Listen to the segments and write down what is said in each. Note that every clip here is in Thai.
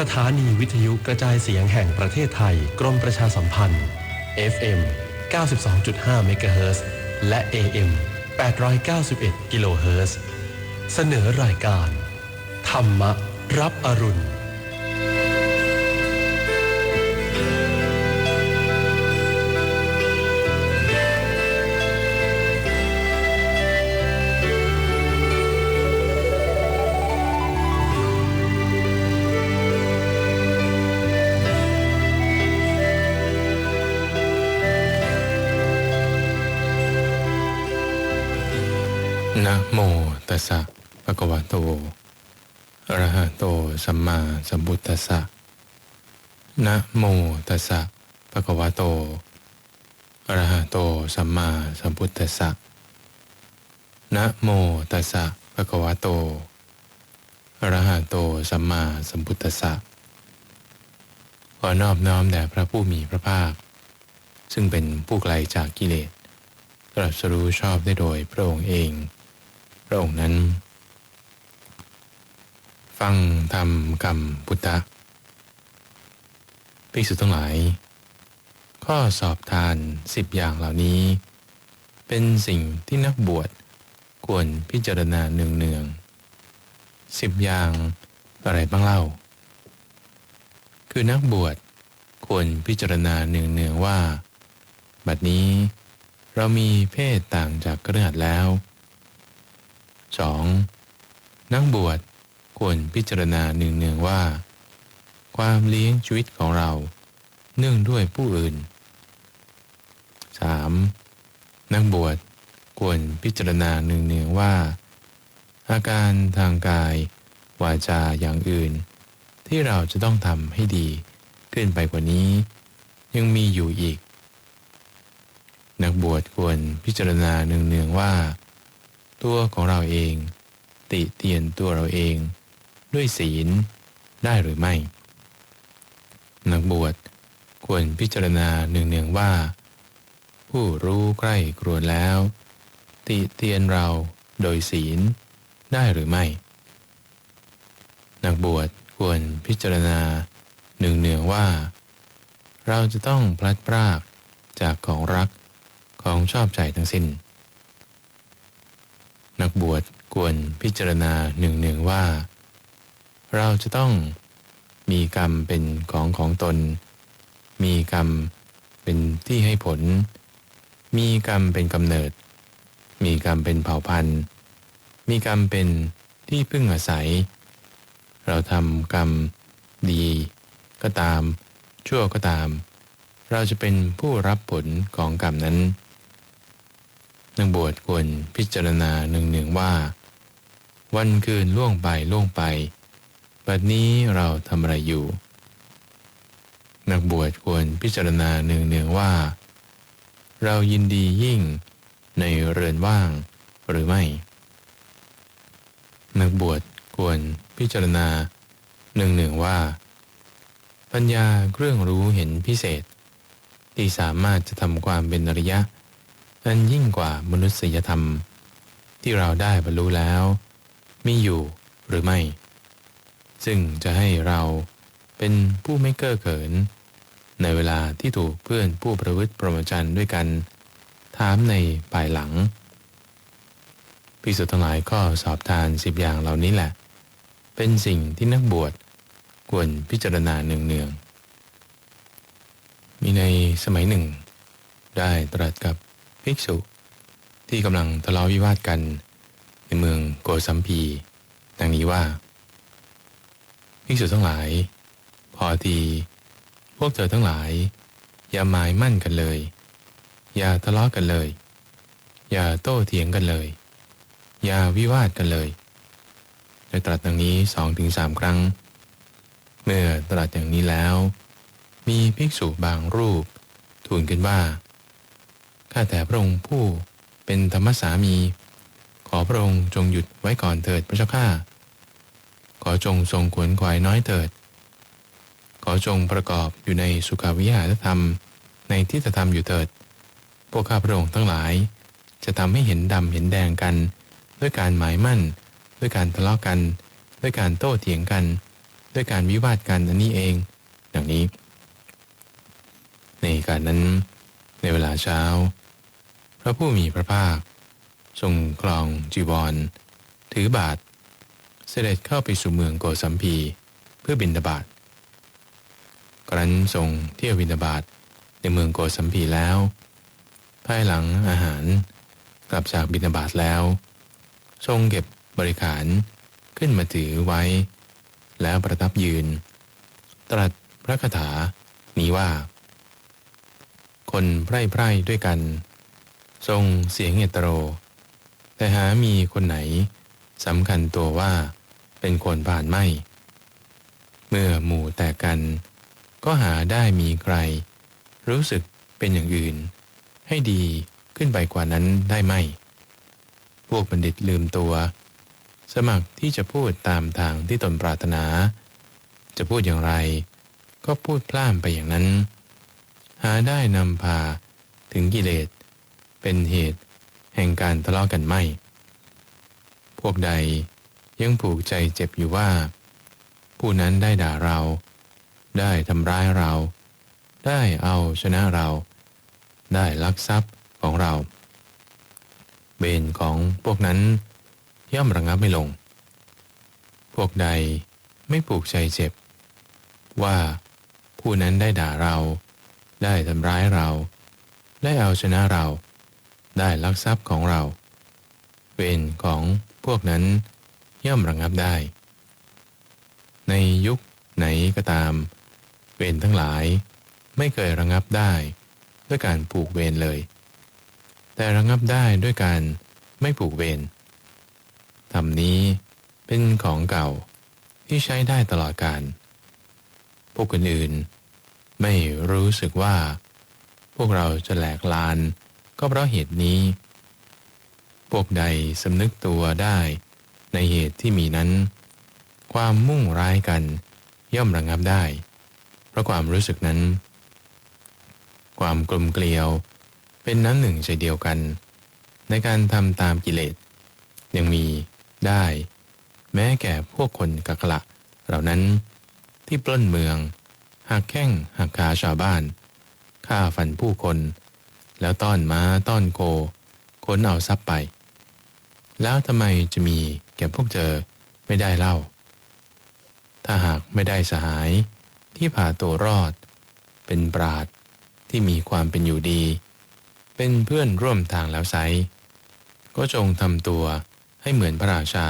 สถานีวิทยุกระจายเสียงแห่งประเทศไทย กรมประชาสัมพันธ์ FM 92.5เมกะเฮิรตซ์และ AM 891กิโลเฮิรตซ์เสนอรายการ ธรรมรับอรุณ นะโมตัสสะภะคะวะโตอะระหะโตสัมมาสัมพุทธัสสะนะโมตัสสะภะคะวะโตอะระหะโตสัมมาสัมพุทธัสสะนะโมตัสสะภะคะวะโตอะระหะโตสัมมาสัมพุทธัสสะขอนอบน้อมแด่พระผู้มีพระภาค ซึ่งเป็นผู้ไกลจากกิเลสตรัสรู้ชอบได้โดยพระองค์เอง ระองค์นั้น ฟังธรรมคำพุทธะภิกษุทั้งหลาย ข้อสอบทานสิบอย่างเหล่านี้ เป็นสิ่งที่นักบวชควรพิจารณาเนืองๆสิบอย่างอะไรบ้างเล่า คือนักบวชควรพิจารณาเนืองๆว่า บัดนี้เรามีเพศต่างจากเครือขัดแล้ว 2. นักบวชควรพิจารณาเนืองๆว่า ความเลี้ยงชีวิตของเรา เนื่องด้วยผู้อื่น 3. นักบวชควรพิจารณาเนืองๆว่า อาการทางกาย วาจาอย่างอื่น ที่เราจะต้องทำให้ดีขึ้นไปกว่านี้ ยังมีอยู่อีก นักบวชควรพิจารณาเนืองๆว่า ตัวของเราเอง ติเตียนตัวเราเอง ด้วยศีลได้หรือไม่ นักบวชควรพิจารณาเนืองๆว่า ผู้รู้ใกล้กรวนแล้ว ติเตียนเราโดยศีลได้หรือไม่ นักบวชควรพิจารณาเนืองๆว่า เราจะต้องพลัดพรากจากของรักของชอบใจทั้งสิ้น นักบวชควรพิจารณาหนึ่งหนึ่งว่า เราจะต้องมีกรรมเป็นของของตน มีกรรมเป็นที่ให้ผล มีกรรมเป็นกำเนิด มีกรรมเป็นเผ่าพันธุ์ มีกรรมเป็นที่พึ่งอาศัย เราทำกรรมดี ก็ตาม ชั่วก็ตาม เราจะเป็นผู้รับผลของกรรมนั้น นักบวชควรพิจารณาหนึ่งๆว่า วันคืนล่วงไปล่วงไป บัดนี้เราทำอะไรอยู่ นักบวชควรพิจารณาหนึ่งๆว่า เรายินดียิ่งในเรือนว่างหรือไม่ นักบวชควรพิจารณาหนึ่งๆว่า ปัญญาเครื่องรู้เห็นพิเศษ ที่สามารถจะทำความเป็นอริยะ อันยิ่งกว่ามนุษยธรรม ที่เราได้บรรลุแล้ว มีอยู่หรือไม่ ซึ่งจะให้เราเป็นผู้ไม่เก้อเขิน ในเวลาที่ถูกเพื่อนผู้ประพฤติประมจันด้วยกัน ถามในภายหลังพิสุทั้งหลายก็สอบทานสิบอย่างเหล่านี้แหละ เป็นสิ่งที่นักบวชควรพิจารณาเนืองๆมีในสมัยหนึ่ง ได้ตรัสกับ ภิกษุ ที่กำลังทะเลาะวิวาทกัน ในเมืองโกสัมพีดังนี้ว่า ภิกษุทั้งหลาย พอที พวกเธอทั้งหลาย อย่าหมายมั่นกันเลย อย่าทะเลาะกันเลย อย่าโต้เถียงกันเลย อย่าวิวาทกันเลยได้ตรัสดังนี้สองถึงสามครั้ง เมื่อตรัสอย่างนี้แล้ว มีภิกษุบางรูป ทูลขึ้นว่า ข้าแต่พระองค์ผู้เป็นธรรมสามี ขอพระองค์จงหยุดไว้ก่อนเถิดพระเจ้าข้า ขอจงทรงขวนขวายน้อยเถิด ขอจงประกอบอยู่ในสุขวิหารธรรม ในที่จะทำอยู่เถิด พวกข้าพระองค์ทั้งหลาย จะทำให้เห็นดำเห็นแดงกัน ด้วยการหมายมั่น ด้วยการทะเลาะกัน ด้วยการโต้เถียงกัน ด้วยการวิวาทกันอันนี้เอง ดังนี้ ในการนั้น ในเวลาเช้า พระผู้มีพระภาค ทรงคลองจีวร ถือบาท เสด็จเข้าไปสู่เมืองโกสัมพีเพื่อบินตบาทครั้นทรงเที่ยวบินตบาทในเมืองโกสัมพีแล้ว ภายหลังอาหารกลับจากบินตบาทแล้ว ทรงเก็บบริขารขึ้นมาถือไว้ แล้วประทับยืน ตรัสพระคาถานี้ว่า คนไพร่ไพร่ด้วยกัน ทรงเสียงเอตโร แต่หามีคนไหนสำคัญตัวว่าเป็นคนผ่านไม่ เมื่อหมู่แตกกัน ก็หาได้มีใคร รู้สึกเป็นอย่างอื่น ให้ดีขึ้นไปกว่านั้นได้ไหม พวกบัณฑิตลืมตัว สมัครที่จะพูดตามทางที่ตนปรารถนา จะพูดอย่างไร ก็พูดพล่ามไปอย่างนั้น หาได้นำพาถึงกิเลส เป็นเหตุแห่งการทะเลาะกันไม่ พวกใดยังผูกใจเจ็บอยู่ว่า ผู้นั้นได้ด่าเรา ได้ทำร้ายเรา ได้เอาชนะเรา ได้ลักทรัพย์ของเรา เบนของพวกนั้นย่อมระงับไม่ลง พวกใดไม่ผูกใจเจ็บ ว่าผู้นั้นได้ด่าเรา ได้ทำร้ายเรา ได้เอาชนะเรา ได้ลักทรัพย์ของเรา เวรของพวกนั้นย่อมระงับได้ ในยุคไหนก็ตาม เวรทั้งหลายไม่เคยระงับได้ด้วยการผูกเวรเลย แต่ระงับได้ด้วยการไม่ผูกเวรธรรมนี้เป็นของเก่าที่ใช้ได้ตลอดการพวกอื่น ไม่รู้สึกว่า พวกเราจะแหลกลาน ก็เพราะเหตุนี้ พวกใดสำนึกตัวได้ในเหตุที่มีนั้น ความมุ่งร้ายกันย่อมระงับได้ เพราะความรู้สึกนั้น ความกลมเกลียว เป็นน้ำหนึ่งใจเดียวกัน ในการทำตามกิเลส ยังมีได้ แม้แก่พวกคนกักละเหล่านั้นที่ปล้นเมือง หักแข้งหักขาชาวบ้านฆ่าฟันผู้คน แล้วต้อนม้าต้อนโคค้นเอาทรัพย์ไป แล้วทำไมจะมีแก่พวกเจอไม่ได้เล่า ถ้าหากไม่ได้สหายที่ผ่าตัวรอด เป็นปราดที่มีความเป็นอยู่ดี เป็นเพื่อนร่วมทางแล้วไซก็จงทำตัวให้เหมือนพระราชา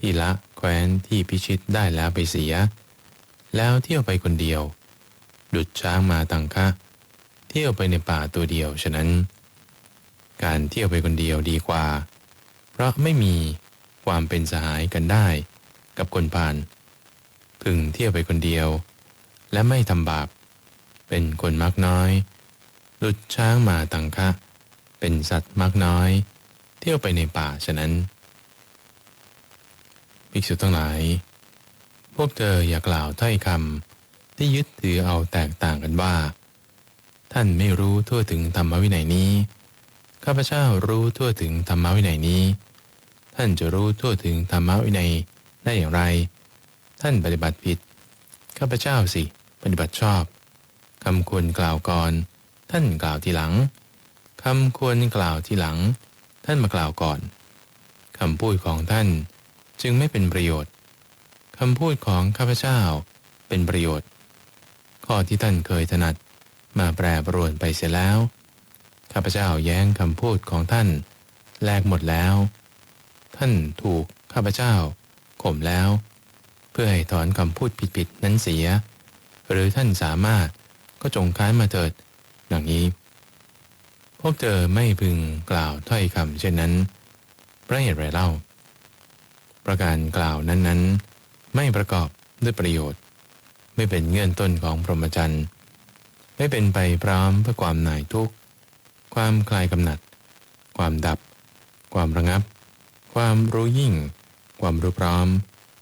ที่ละแคว้นที่พิชิตได้แล้วไปเสีย แล้วเที่ยวไปคนเดียว ดุดช้างมาตังคะเที่ยวไปในป่าตัวเดียวฉะนั้น การเที่ยวไปคนเดียวดีกว่า เพราะไม่มีความเป็นสหายกันได้กับคนผ่านพึงเที่ยวไปคนเดียว และไม่ทำบาป เป็นคนมักน้อยดุดช้างมาตังคะ เป็นสัตว์มักน้อย เที่ยวไปในป่าฉะนั้น ภิกษุทั้งหลาย พวกเธออย่ากล่าวถ้อยคำที่ยึดถือเอาแตกต่างกันว่า ท่านไม่รู้ทั่วถึงธรรมวินัยนี้ ข้าพเจ้ารู้ทั่วถึงธรรมวินัยนี้ ท่านจะรู้ทั่วถึงธรรมวินัยได้อย่างไร ท่านปฏิบัติผิด ข้าพเจ้าสิ ปฏิบัติชอบคำควรกล่าวก่อน ท่านกล่าวทีหลังคำควรกล่าวทีหลัง ท่านมากล่าวก่อนคำพูดของท่านจึงไม่เป็นประโยชน์ คำพูดของข้าพเจ้าเป็นประโยชน์ ข้อที่ท่านเคยถนัดมาแปรปรวนไปเสียแล้ว ข้าพเจ้าแย้งคำพูดของท่าน แลกหมดแล้ว ท่านถูกข้าพเจ้าข่มแล้ว เพื่อให้ถอนคำพูดผิดๆนั้นเสีย หรือท่านสามารถก็จงค้านมาเถิดดังนี้ พวกเธอไม่พึงกล่าวถ้อยคำเช่นนั้นเพระเหตุไรเล่า ประการกล่าวนั้นๆ ไม่ประกอบด้วยประโยชน์ ไม่เป็นเงื่อนต้นของพรหมจรรย์ ไม่เป็นไปพร้อมเพื่อความหน่ายทุกข์ ความคลายกำหนัด ความดับ ความระงับ ความรู้ยิ่ง ความรู้พร้อม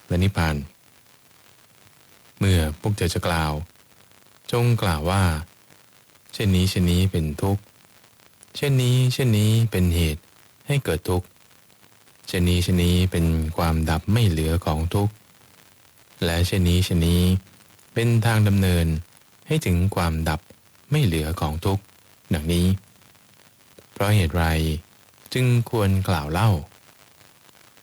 และนิพพาน เมื่อพวกเธอจะกล่าว จงกล่าวว่า เช่นนี้เช่นนี้เป็นทุกข์ เช่นนี้เช่นนี้เป็นเหตุให้เกิดทุกข์ เช่นนี้เช่นนี้เป็นความดับไม่เหลือของทุกข์ และเช่นนี้เช่นนี้ เป็นทางดำเนินให้ถึงความดับไม่เหลือของทุกข์ดังนี้ เพราะเหตุไรจึงควรกล่าวเล่า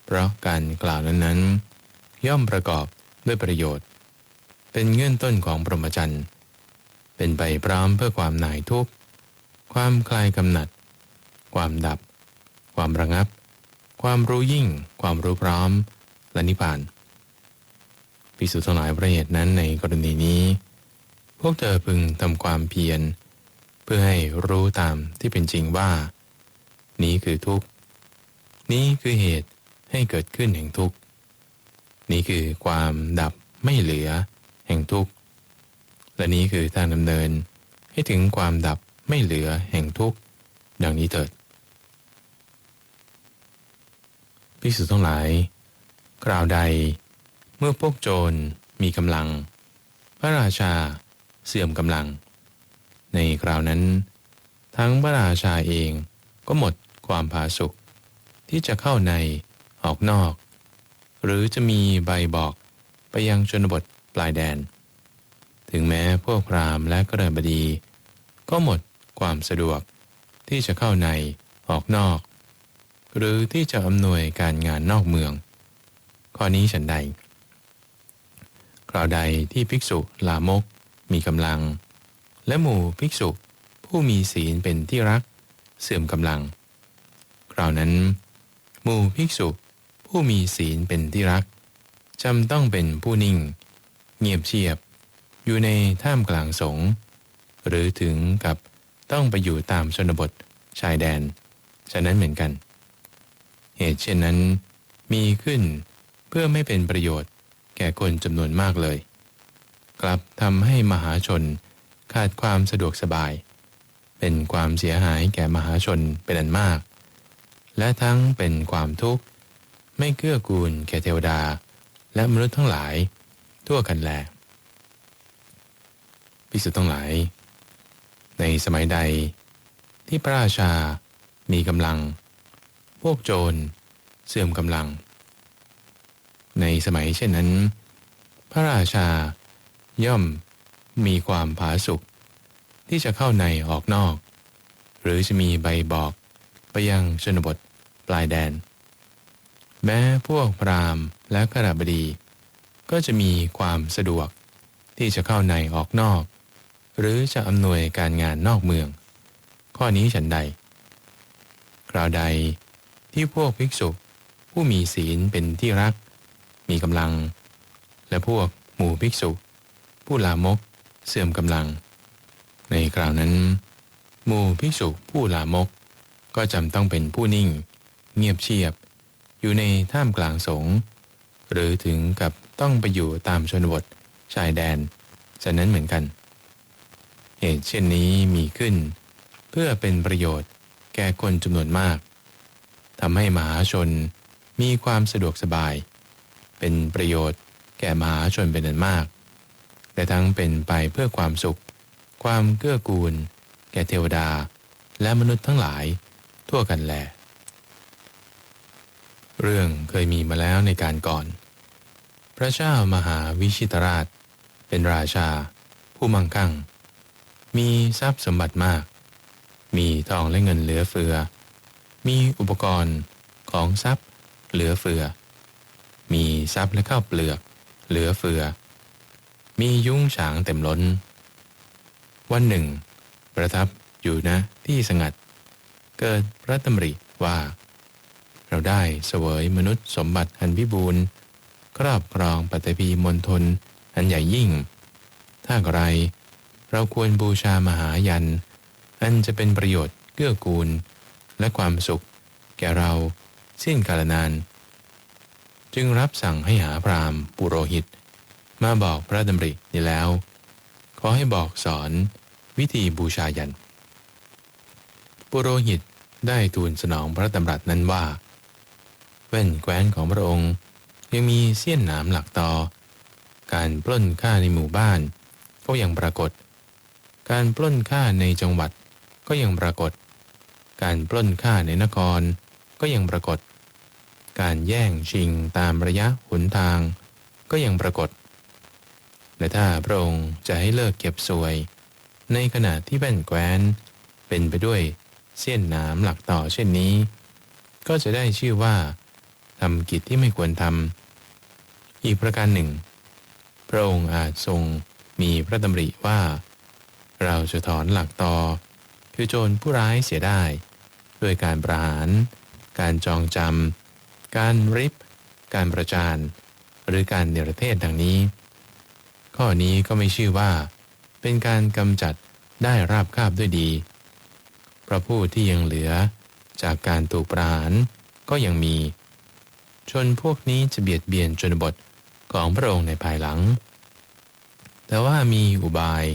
เพราะการกล่าวนั้นๆ ย่อมประกอบด้วยประโยชน์ เป็นเงื่อนต้นของพรมจรรย์เป็นไปพร้อมเพื่อความหน่ายทุกข์ ความคลายกำหนัด ความดับ ความระงับ ความรู้ยิ่ง ความรู้พร้อม และนิพพาน ภิกษุทั้งหลายประเหตุนั้นในกรณีนี้ พวกเธอพึงทำความเพียร เพื่อให้รู้ตามที่เป็นจริงว่า นี้คือทุกข์ นี้คือเหตุให้เกิดขึ้นแห่งทุกข์ นี้คือความดับไม่เหลือแห่งทุกข์ และนี้คือทางดำเนินให้ถึงความดับไม่เหลือแห่งทุกข์ ดังนี้เถิดภิกษุทั้งหลาย กล่าวใด เมื่อพวกโจรมีกำลัง พระราชาเสื่อมกำลัง ในคราวนั้น ทั้งพระราชาเองก็หมดความผาสุกที่จะเข้าในออกนอก หรือจะมีใบบอกไปยังชนบทปลายแดน ถึงแม้พวกพราหมณ์และกระบดี ก็หมดความสะดวกที่จะเข้าในออกนอก หรือที่จะอำนวยการงานนอกเมือง ข้อนี้ฉันใด คราวใดที่ภิกษุลามก มีกำลัง และหมู่ภิกษุผู้มีศีลเป็นที่รัก เสื่อมกำลัง คราวนั้น หมู่ภิกษุผู้มีศีลเป็นที่รักจำต้องเป็นผู้นิ่ง เงียบเชียบ อยู่ในท่ามกลางสงหรือถึงกับต้องไปอยู่ตามชนบทชายแดน ฉะนั้นเหมือนกัน เหตุเช่นนั้นมีขึ้นเพื่อไม่เป็นประโยชน์ ก่คนจำนวนมากเลย กลับทำให้มหาชนขาดความสะดวกสบาย เป็นความเสียหายแก่มหาชนเป็นอันมาก และทั้งเป็นความทุกข์ ไม่เกื้อกูลแก่เทวดา และมนุษย์ทั้งหลาย ทั่วกันแลพิสุทธ์ทั้งหลาย ในสมัยใด ที่พระราชา มีกำลัง พวกโจร เสื่อมกำลัง ในสมัยเช่นนั้น พระราชา ย่อมมีความผาสุกที่จะเข้าในออกนอก หรือจะมีใบบอกไปยังชนบทปลายแดน แม้พวกพราหมณ์และขราบดี ก็จะมีความสะดวกที่จะเข้าในออกนอก หรือจะอำนวยการงานนอกเมือง ข้อนี้ฉันใด คราวใดที่พวกภิกษุผู้มีศีลเป็นที่รัก มีกำลัง และพวกหมู่ภิกษุ ผู้ลามกเสื่อมกำลัง ในคราวนั้น หมู่ภิกษุผู้ลามก ก็จำต้องเป็นผู้นิ่ง เงียบเชียบ อยู่ในท่ามกลางสงหรือถึงกับต้องไปอยู่ตามชนบทชายแดนฉะนั้นเหมือนกัน เหตุเช่นนี้มีขึ้น เพื่อเป็นประโยชน์แก่คนจำนวนมากทำให้มหาชนมีความสะดวกสบาย เป็นประโยชน์ แก่มหาชนเป็นอันมาก แต่ทั้งเป็นไปเพื่อความสุข ความเกื้อกูล แก่เทวดา และมนุษย์ทั้งหลายทั่วกันแล เรื่องเคยมีมาแล้วในการก่อน พระเจ้ามหาวิชิตราช เป็นราชา ผู้มั่งคั่ง มีทรัพย์สมบัติมาก มีทองและเงินเหลือเฟือ มีอุปกรณ์ของทรัพย์เหลือเฟือ มีทรัพย์และข้าวเปลือก เหลือเฟือ มียุ้งฉางเต็มล้น วันหนึ่ง ประทับอยู่นะที่สงัด เกิดพระตำริว่า เราได้เสวยมนุษย์สมบัติอันพิบูรณ์ครอบครองปฏิพีมณฑลอันใหญ่ยิ่ง ถ้าไร เราควรบูชามหายัน อันจะเป็นประโยชน์เกื้อกูล และความสุข แก่เราสิ้นกาลนาน จึงรับสั่งให้หาพราหมณ์ปุโรหิต มาบอกพระดำรินี้แล้ว ขอให้บอกสอนวิธีบูชายัน ปุโรหิตได้ทูลสนองพระดำรัสนั้นว่า แว่นแคว้นของพระองค์ ยังมีเสี้ยนหนามหลักต่อการปล้นฆ่าในหมู่บ้าน ก็ยังปรากฏ การปล้นฆ่าในจังหวัดก็ยังปรากฏ การปล้นฆ่าในนครก็ยังปรากฏ การแย่งชิงตามระยะหนทาง ก็ยังปรากฏ และถ้าพระองค์จะให้เลิกเก็บสวย ในขณะที่แว่นแคว้น เป็นไปด้วยเส้นหนามหลักต่อเช่นนี้ ก็จะได้ชื่อว่าทำกิจที่ไม่ควรทำอีกประการหนึ่ง พระองค์อาจทรงมีพระดำริว่า เราจะถอนหลักต่อคือโจรผู้ร้ายเสียได้ ด้วยการประหาร การจองจำ การริบ การประจาน หรือการเนรเทศดังนี้ ข้อนี้ก็ไม่ชื่อว่า เป็นการกำจัดได้ราบคาบด้วยดี พระผู้ที่ยังเหลือจากการถูกปรารก็ยังมี ชนพวกนี้จะเบียดเบียนชนบทของพระองค์ในภายหลัง แต่ว่ามีอุบาย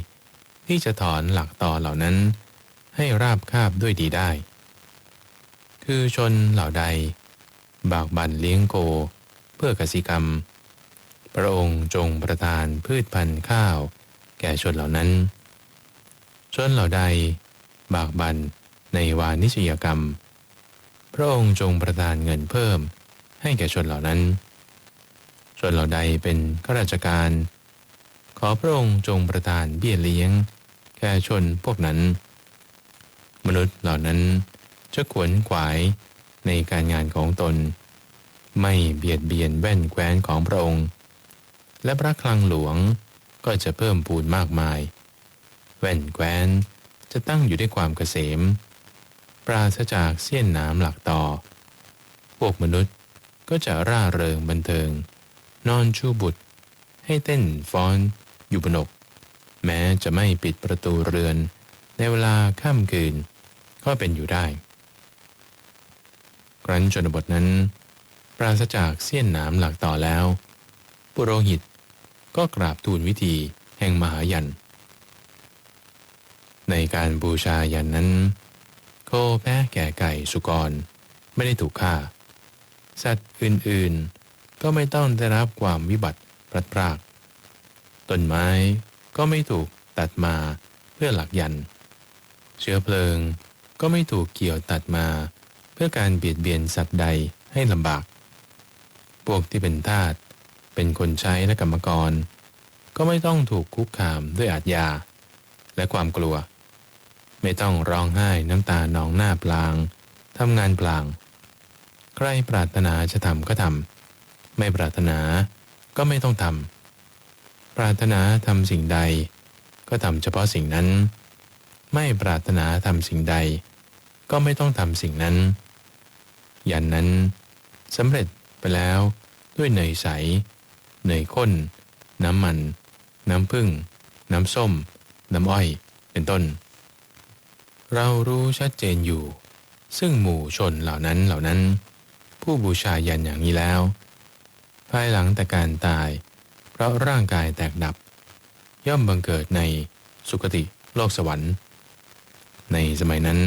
ที่จะถอนหลักต่อเหล่านั้น ให้ราบคาบด้วยดีได้ คือชนเหล่าใด บากบั่นเลี้ยงโกเพื่อกสิกรรม พระองค์จงประทานพืชพันธุ์ข้าว แก่ชนเหล่านั้น ชนเหล่าใด บากบั่นในวานิชยกรรม พระองค์จงประทานเงินเพิ่มให้แก่ชนเหล่านั้น ชนเหล่าใดเป็นข้าราชการ ขอพระองค์จงประทานเบี้ยเลี้ยง แก่ชนพวกนั้น มนุษย์เหล่านั้นจะขวนขวาย ในการงานของตน ไม่เบียดเบียนแว่นแคว้นของพระองค์ และพระคลังหลวงก็จะเพิ่มพูนมากมาย แว่นแคว้นจะตั้งอยู่ด้วยความเกษม ปราศจากเสี้ยนน้ำหลักต่อ พวกมนุษย์ก็จะร่าเริงบันเทิง นอนชูบุตร ให้เต้นฟ้อน อยู่บนอกแม้จะไม่ปิดประตูเรือน ในเวลาค่ำคืน ก็เป็นอยู่ได้ ครั้นชนบทนั้น ปราศจากเสี้ยนหนามหลักต่อแล้ว ปุโรหิตก็กราบทูลวิธีแห่งมหายัน ในการบูชายันนั้น โคแพะแก่ไก่สุกร ไม่ได้ถูกฆ่า สัตว์อื่นๆ ก็ไม่ต้องได้รับความวิบัติพลัดพรากต้นไม้ก็ไม่ถูกตัดมาเพื่อหลักยัน เชื้อเพลิงก็ไม่ถูกเกี่ยวตัดมา เพื่อการเบียดเบียนสัตว์ใดให้ลำบาก พวกที่เป็นทาสเป็นคนใช้และกรรมกร ก็ไม่ต้องถูกคุกคามด้วยอาทยา และความกลัว ไม่ต้องร้องไห้น้ำตานองหน้าปลางทำงานปลาง ใครปรารถนาจะทำก็ทำไม่ปรารถนาก็ไม่ต้องทำปรารถนาทำสิ่งใด ก็ทำเฉพาะสิ่งนั้น ไม่ปรารถนาทำสิ่งใด ก็ไม่ต้องทำสิ่งนั้น ยันนั้นสำเร็จไปแล้วด้วยเนยใส เนยข้น น้ำมัน น้ำผึ้ง น้ำส้ม น้ำอ้อย เป็นต้น เรารู้ชัดเจนอยู่ ซึ่งหมู่ชนเหล่านั้นเหล่านั้น ผู้บูชายันอย่างนี้แล้ว ภายหลังแต่การตาย เพราะร่างกายแตกดับ ย่อมบังเกิดในสุคติโลกสวรรค์ ในสมัยนั้น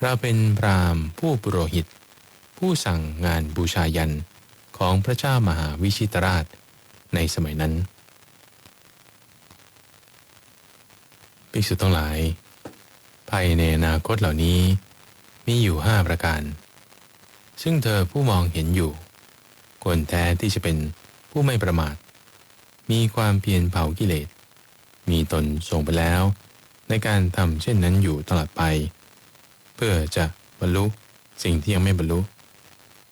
เราเป็นพรามผู้ปุโรหิต ผู้สั่งงานบูชายันของพระเจ้ามหาวิชิตราชในสมัยนั้นภิกษุทั้งหลาย ภายในอนาคตเหล่านี้มีอยู่ห้าประการ ซึ่งเธอผู้มองเห็นอยู่ควรแท้ที่จะเป็นผู้ไม่ประมาท มีความเพียรเผากิเลส มีตนทรงไปแล้ว ในการทำเช่นนั้นอยู่ตลอดไป เพื่อจะบรรลุสิ่งที่ยังไม่บรรลุ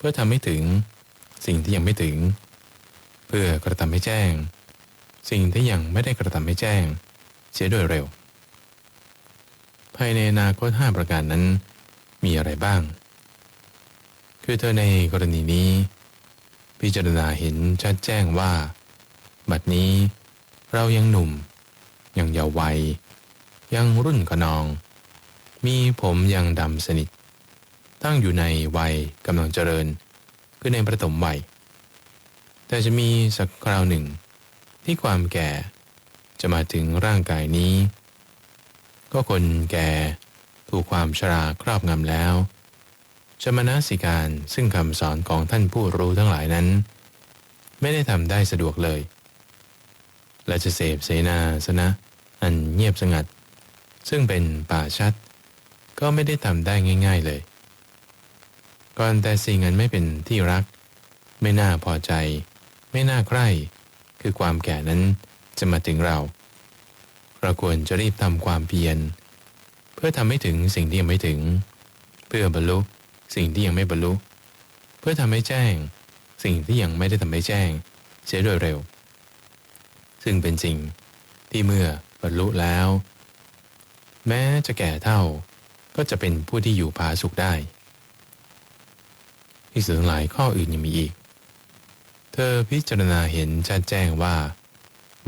พื่อทำให้ถึงสิ่งที่ยังไม่ถึง เพื่อกระทำให้แจ้ง สิ่งที่ยังไม่ได้กระทำให้แจ้ง เสียโดยเร็ว ภายในอนาคตห้าประการนั้นมีอะไรบ้าง คือเธอในกรณีนี้ พิจารณาเห็นชัดแจ้งว่า บัดนี้เรายังหนุ่ม ยังเยาว์วัย ยังรุ่นขนอง มีผมยังดำสนิท ตั้งอยู่ในวัยกำลังเจริญ คือในประถมวัย แต่จะมีสักคราวหนึ่ง ที่ความแก่จะมาถึงร่างกายนี้ ก็คนแก่ถูกความชราครอบงำแล้วจะมานาสิการซึ่งคำสอนของท่านผู้รู้ทั้งหลายนั้น ไม่ได้ทำได้สะดวกเลย และจะเสพเสนาสนะ อันเงียบสงัด ซึ่งเป็นป่าชัด ก็ไม่ได้ทำได้ง่าย ๆเลย ก่อนแต่สิ่งอันไม่เป็นที่รัก ไม่น่าพอใจ ไม่น่าใคร่ คือความแก่นั้นจะมาถึงเรา เราควรจะรีบทำความเพียร เพื่อทำให้ถึงสิ่งที่ยังไม่ถึง เพื่อบรรลุสิ่งที่ยังไม่บรรลุ เพื่อทำให้แจ้ง สิ่งที่ยังไม่ได้ทำให้แจ้งเสียโดยเร็ว ซึ่งเป็นสิ่งที่เมื่อบรรลุแล้ว แม้จะแก่เท่าก็จะเป็นผู้ที่อยู่ผาสุขได้ ที่สื่อหลายข้ออื่นยังมีอีก เธอพิจารณาเห็นชัดแจ้งว่า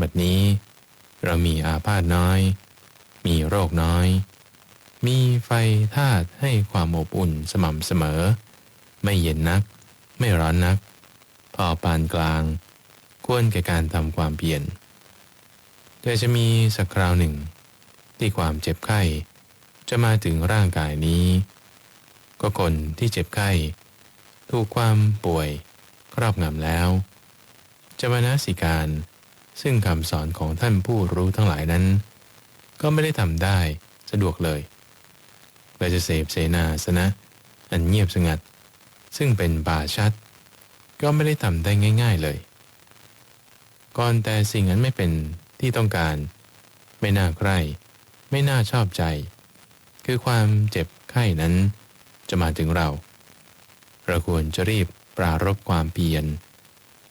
บัดนี้ เรามีอาพาธน้อย มีโรคน้อย มีไฟธาตุให้ความอบอุ่นสม่ำเสมอ ไม่เย็นนัก ไม่ร้อนนัก พอปานกลาง ควรแก่การทำความเพียรแต่จะมีสักคราวหนึ่ง ที่ความเจ็บไข้ จะมาถึงร่างกายนี้ ก็คนที่เจ็บไข้ ถูกความป่วย ครอบงำแล้วจะมานาสิการ ซึ่งคำสอนของท่านผู้รู้ทั้งหลายนั้น ก็ไม่ได้ทำได้สะดวกเลยและจะเสพเสนาสนะ อันเงียบสงัด ซึ่งเป็นป่าชัด ก็ไม่ได้ทำได้ง่าย ๆเลย ก่อนแต่สิ่งนั้นไม่เป็นที่ต้องการ ไม่น่าใครไม่น่าชอบใจ คือความเจ็บไข้นั้นจะมาถึงเรา เราควรจะรีบปรารบความเพียร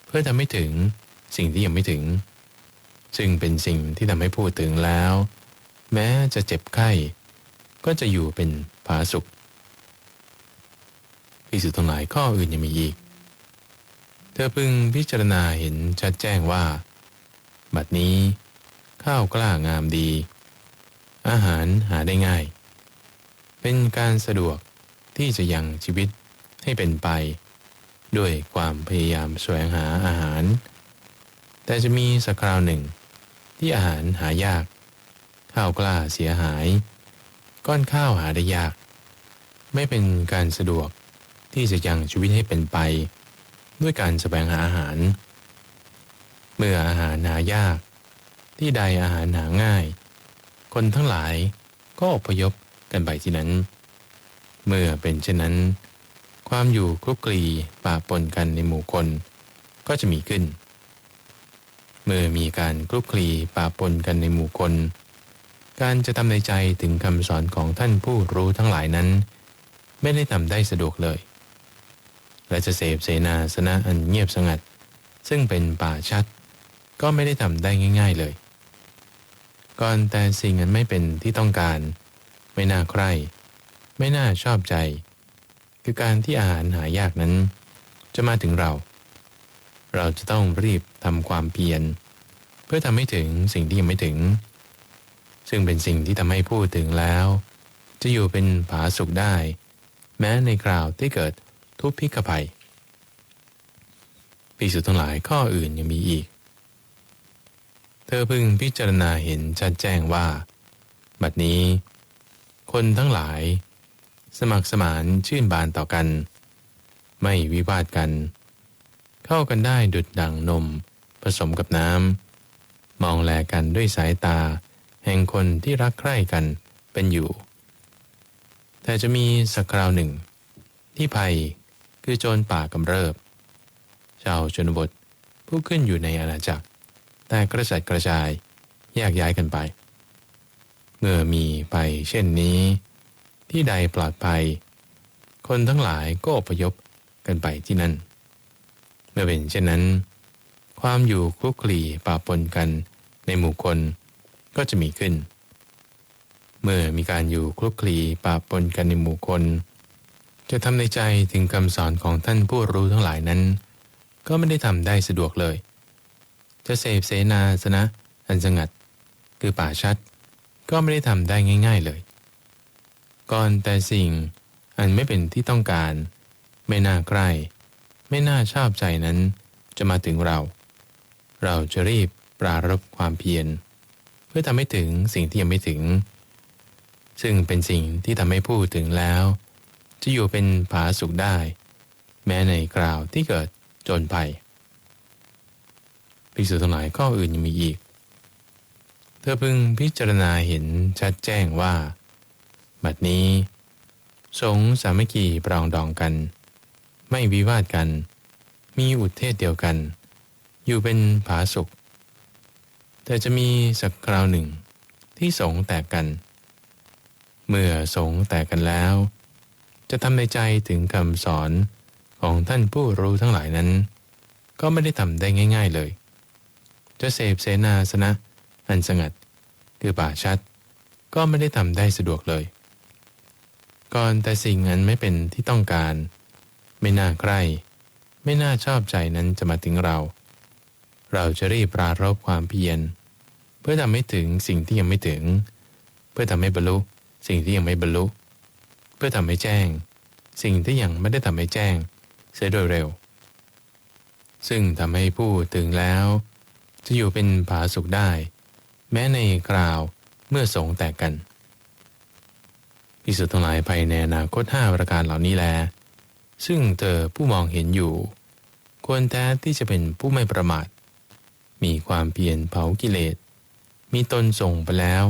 เพื่อทำให้ถึงสิ่งที่ยังไม่ถึง ซึ่งเป็นสิ่งที่ทำให้พูดถึงแล้ว แม้จะเจ็บไข้ ก็จะอยู่เป็นผาสุขพิสุทั้งหลายข้ออื่นยังมีอีก เธอพึงพิจารณาเห็นชัดแจ้งว่า บัดนี้ ข้าวกล้างามดี อาหารหาได้ง่าย เป็นการสะดวกที่จะยังชีวิต ให้เป็นไป ด้วยความพยายามแสวงหาอาหาร แต่จะมีสักคราวหนึ่ง ที่อาหารหายาก ข้าวกล้าเสียหาย ก้อนข้าวหาได้ยาก ไม่เป็นการสะดวกที่จะยังชีวิตให้เป็นไป ด้วยการแสวงหาอาหาร เมื่ออาหารหายาก ที่ใดอาหารหาง่าย คนทั้งหลายก็อพยพกันไปที่นั้น เมื่อเป็นเช่นนั้น ความอยู่คลุกคลีปะปนกันในหมู่คน ก็จะมีขึ้น เมื่อมีการคลุกคลีปะปนกันในหมู่คน การจะทำในใจถึงคำสอนของท่านผู้รู้ทั้งหลายนั้น ไม่ได้ทำได้สะดวกเลย และจะเสพเสนาสนะอันเงียบสงัด ซึ่งเป็นป่าชัด ก็ไม่ได้ทำได้ง่าย ๆเลย ก่อนแต่สิ่งนั้นไม่เป็นที่ต้องการ ไม่น่าใคร่ไม่น่าชอบใจ คือการที่อาหารหายากนั้น จะมาถึงเรา เราจะต้องรีบทำความเพียร เพื่อทำให้ถึงสิ่งที่ยังไม่ถึง ซึ่งเป็นสิ่งที่ทำให้พูดถึงแล้ว จะอยู่เป็นผาสุขได้ แม้ในคราวที่เกิดทุพพิกภัยปีสุดทั้งหลายข้ออื่นยังมีอีก เธอพึงพิจารณาเห็นชัดแจ้งว่า บัดนี้ คนทั้งหลาย สมัครสมานชื่นบานต่อกัน ไม่วิวาทกัน เข้ากันได้ดุดดังนม ผสมกับน้ำมองแลกันด้วยสายตา แห่งคนที่รักใคร่กันเป็นอยู่ แต่จะมีสักคราวหนึ่ง ที่ภัยคือโจรป่ากำเริบ ชาวชนบทผู้ขึ้นอยู่ในอาณาจักร แต่กระจัดกระจายแยกย้ายกันไป เมื่อมีไปเช่นนี้ ที่ใดปลอดภัย คนทั้งหลายก็อพยพกันไปที่นั่น เมื่อเป็นเช่นนั้น ความอยู่คลุกคลีปะปนกันในหมู่คนก็จะมีขึ้น เมื่อมีการอยู่คลุกคลีปะปนกันในหมู่คน จะทำในใจถึงคำสอนของท่านผู้รู้ทั้งหลายนั้น ก็ไม่ได้ทำได้สะดวกเลย จะเสพเสนาสนะ อันสงัด คือป่าชัด ก็ไม่ได้ทำได้ง่าย ๆเลย ก่อนแต่สิ่ง อันไม่เป็นที่ต้องการ ไม่น่าใกล้ ไม่น่าชอบใจนั้น จะมาถึงเรา เราจะรีบปรารบความเพียร เพื่อทำให้ถึงสิ่งที่ยังไม่ถึง ซึ่งเป็นสิ่งที่ทำให้ผู้ถึงแล้ว จะอยู่เป็นผาสุขได้ แม้ในกล่าวที่เกิดโจรภัยภิกษุทั้งหลายข้ออื่นยังมีอีก เธอพึงพิจารณาเห็นชัดแจ้งว่า บัดนี้ สงสามัคคีปรองดองกัน ไม่วิวาทกัน มีอุทเทศเดียวกัน อยู่เป็นผาสุข แต่จะมีสักคราวหนึ่ง ที่สงแตกกัน เมื่อสงแตกกันแล้ว จะทำในใจถึงคำสอนของท่านผู้รู้ทั้งหลายนั้น ก็ไม่ได้ทำได้ง่าย ๆเลย จะเสพเสนาสนะ อันสงัด คือป่าชัด ก็ไม่ได้ทำได้สะดวกเลย ก่อนแต่สิ่งนั้นไม่เป็นที่ต้องการ ไม่น่าใกล้ ไม่น่าชอบใจนั้นจะมาถึงเรา เราจะรีบปรารบความเพียร เพื่อทำให้ถึงสิ่งที่ยังไม่ถึง เพื่อทำให้บรรลุสิ่งที่ยังไม่บรรลุ เพื่อทำให้แจ้ง สิ่งที่ยังไม่ได้ทำให้แจ้ง เสียโดยเร็ว ซึ่งทำให้ผู้ถึงแล้ว จะอยู่เป็นผาสุขได้ แม้ในคราวเมื่อสงแตกกัน พิสุทธ์ทั้งหลายภายในอนาคตห้าประการเหล่านี้แล ซึ่งเธอผู้มองเห็นอยู่ ควรแท้ที่จะเป็นผู้ไม่ประมาท มีความเพียรเผากิเลส มีตนส่งไปแล้ว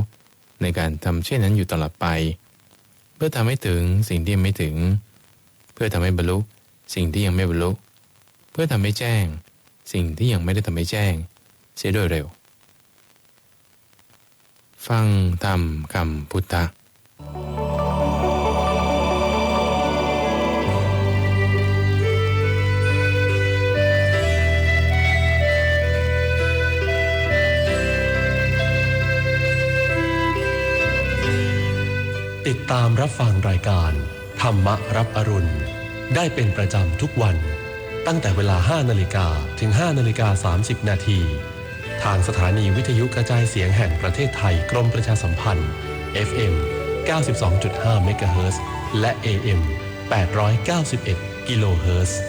ในการทำเช่นนั้นอยู่ตลอดไป เพื่อทำให้ถึงสิ่งที่ยังไม่ถึง เพื่อทำให้บรรลุสิ่งที่ยังไม่บรรลุ เพื่อทำให้แจ้ง สิ่งที่ยังไม่ได้ทำให้แจ้ง เสียโดยเร็ว ฟังธรรมคำพุทธะ ติดตามรับฟังรายการ ธรรมรับอรุณ ได้เป็นประจำทุกวัน ตั้งแต่เวลา 5 นาฬิกาถึง 5 นาฬิกา 30 นาที ทางสถานีวิทยุกระจายเสียงแห่งประเทศไทยกรมประชาสัมพันธ์ FM 92.5เมกะเฮิร์และ AM 891 กิโลเฮิรตซ์